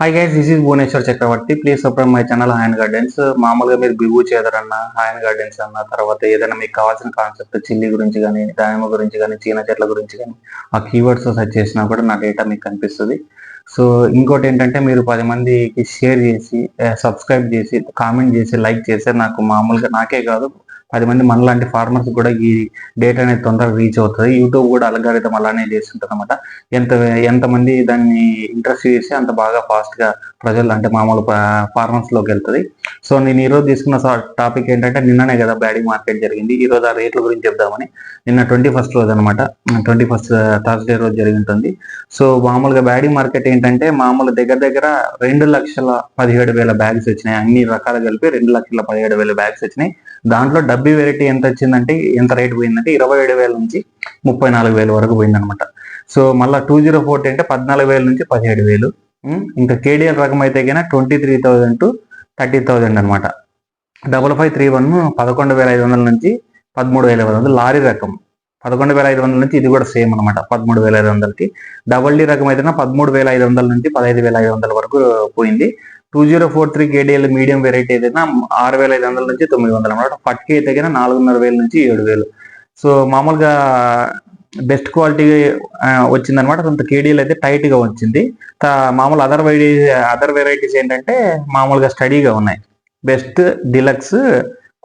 Hi guys this is Bhuvaneshwar Chakravarthi please subscribe my channel హాయన్ gardens మామూలుగా మీరు big చేదరన్న హాయన్ gardens అన్న తర్వాత ఏదైనా మీకు కావాల్సిన కాన్సెప్ట్ చిల్లి గురించి కానీ దానిమ్మ గురించి కానీ చీన చెట్ల గురించి కానీ ఆ కీవర్డ్స్ సెర్చ్ చేసినా కూడా నా డేటా మీకు కనిపిస్తుంది. సో ఇంకోటి ఏంటంటే మీరు పది మందికి షేర్ చేసి eh, సబ్స్క్రైబ్ చేసి కామెంట్ చేసి లైక్ చేస్తే నాకు మామూలుగా నాకే కాదు పది మంది మనలాంటి ఫార్మర్స్ కూడా ఈ డేటా అనేది తొందరగా రీచ్ అవుతుంది. యూట్యూబ్ కూడా అలగారితం అలానే చేస్తుంటుంది అనమాట ఎంత ఎంతమంది దాన్ని ఇంట్రెస్ట్ చేసి అంత బాగా ఫాస్ట్గా ప్రజలు అంటే మామూలు ఫార్మర్స్లోకి వెళ్తుంది. సో నేను ఈరోజు తీసుకున్న టాపిక్ ఏంటంటే నిన్ననే కదా బ్యాడీ మార్కెట్ జరిగింది. ఈరోజు ఆ రేట్ల గురించి చెప్దామని నిన్న ట్వంటీ ఫస్ట్ రోజు అనమాట ట్వంటీ ఫస్ట్ థర్స్డే రోజు జరిగి ఉంటుంది సో మామూలుగా బ్యాడీ మార్కెట్ ఏంటంటే మామూలు దగ్గర దగ్గర రెండు లక్షల పదిహేడు వేల బ్యాగ్స్ వచ్చినాయి. అన్ని రకాలు కలిపి రెండు లక్షల పదిహేడు వేల బ్యాగ్స్ వచ్చినాయి. దాంట్లో డబ్బీ వెరైటీ ఎంత వచ్చిందంటే ఎంత రేట్ పోయిందంటే ఇరవై ఏడు వేల నుంచి ముప్పై నాలుగు వేల వరకు పోయిందనమాట సో మళ్ళీ టూ జీరో ఫోర్టీ అంటే పద్నాలుగు వేల నుంచి పదిహేడు వేలు. ఇంకా కేడిఎల్ రకం అయితే కన్నా twenty three thousand two thirty thousand అనమాట డబల్ ఫైవ్ త్రీ వన్ పదకొండు వేల ఐదు వందల నుంచి పదమూడు వేల ఐదు వందలు లారీ రకం. పదకొండు వేల ఐదు వందల నుంచి ఇది కూడా సేమ్ అనమాట పదమూడు వేల ఐదు వందలకి. డబల్ డి రకం అయితే పదమూడు వేల ఐదు వందల నుంచి పదహైదు వేల ఐదు వందల వరకు పోయింది. Two zero four three KDL medium variety అయితే ఆరు వేల ఐదు వందల నుంచి తొమ్మిది వందలు అనమాట ఫట్కి అయితే కన్నా నాలుగున్నర వేల నుంచి ఏడు వేలు. సో మామూలుగా బెస్ట్ క్వాలిటీ వచ్చిందనమాట కొంత కేడీఎల్ అయితే టైట్గా వచ్చింది. మామూలు అదర్ వెరైటీ అదర్ వెరైటీస్ ఏంటంటే మామూలుగా స్టడీగా ఉన్నాయి. బెస్ట్ డిలక్స్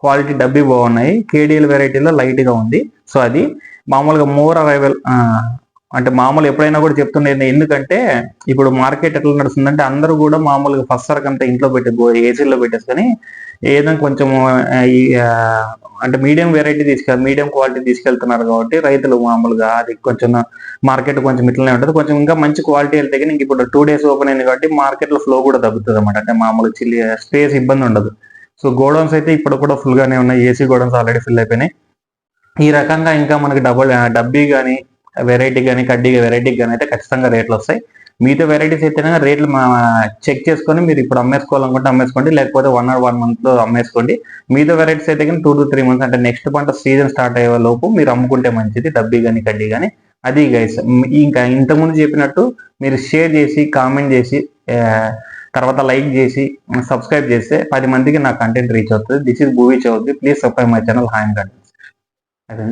క్వాలిటీ డబ్బీ బాగున్నాయి. కేడిఎల్ వెరైటీలో లైట్గా ఉంది. సో అది మామూలుగా మోర్ అరైవల్ అంటే మామూలు ఎప్పుడైనా కూడా చెప్తుండేది ఎందుకంటే ఇప్పుడు మార్కెట్ ఎట్లా నడుస్తుందంటే అందరూ కూడా మామూలుగా ఫస్ట్ సరకు అంతా ఇంట్లో పెట్టి ఏసీలో పెట్టేసుకొని ఏదైనా కొంచెం అంటే మీడియం వెరైటీ తీసుకెళ్ మీడియం క్వాలిటీ తీసుకెళ్తున్నారు కాబట్టి రైతులు మామూలుగా అది కొంచెం మార్కెట్ కొంచెం ఇట్లనే ఉంటుంది. కొంచెం ఇంకా మంచి క్వాలిటీ వెళ్తే కానీ ఇంక ఇప్పుడు టూ డేస్ ఓపెన్ అయింది కాబట్టి మార్కెట్లో ఫ్లో కూడా తగ్గుతుంది అనమాట అంటే మామూలు చిల్లి స్పేస్ ఇబ్బంది ఉండదు. సో గోడౌన్స్ అయితే ఇప్పుడు కూడా ఫుల్ గానే ఉన్నాయి. ఏసీ గోడౌన్స్ ఆల్రెడీ ఫిల్ అయిపోయినాయి. ఈ రకంగా ఇంకా మనకి డబుల్ డబ్బీ కానీ వెరైటీ కానీ కడ్డీ వెరైటీ కానీ అయితే ఖచ్చితంగా రేట్లు వస్తాయి. మిగతా వెరైటీస్ అయితే రేట్లు చెక్ చేసుకొని మీరు ఇప్పుడు అమ్మేసుకోవాలనుకుంటే అమ్మేసుకోండి. లేకపోతే వన్ ఆర్ వన్ మంత్లో అమ్మేసుకోండి. మిగతా వెరైటీస్ అయితే కానీ టూ టు త్రీ మంత్స్ అంటే నెక్స్ట్ పంట సీజన్ స్టార్ట్ అయ్యే లోపు మీరు అమ్ముకుంటే మంచిది. డబ్బీ కానీ కడ్డీ కానీ అది గైస్ ఇంకా ఇంతకుముందు చెప్పినట్టు మీరు షేర్ చేసి కామెంట్ చేసి తర్వాత లైక్ చేసి సబ్స్క్రైబ్ చేస్తే పది మందికి నా కంటెంట్ రీచ్ అవుతుంది. This is Bhuvi Chowdary please subscribe my channel hi guys అదే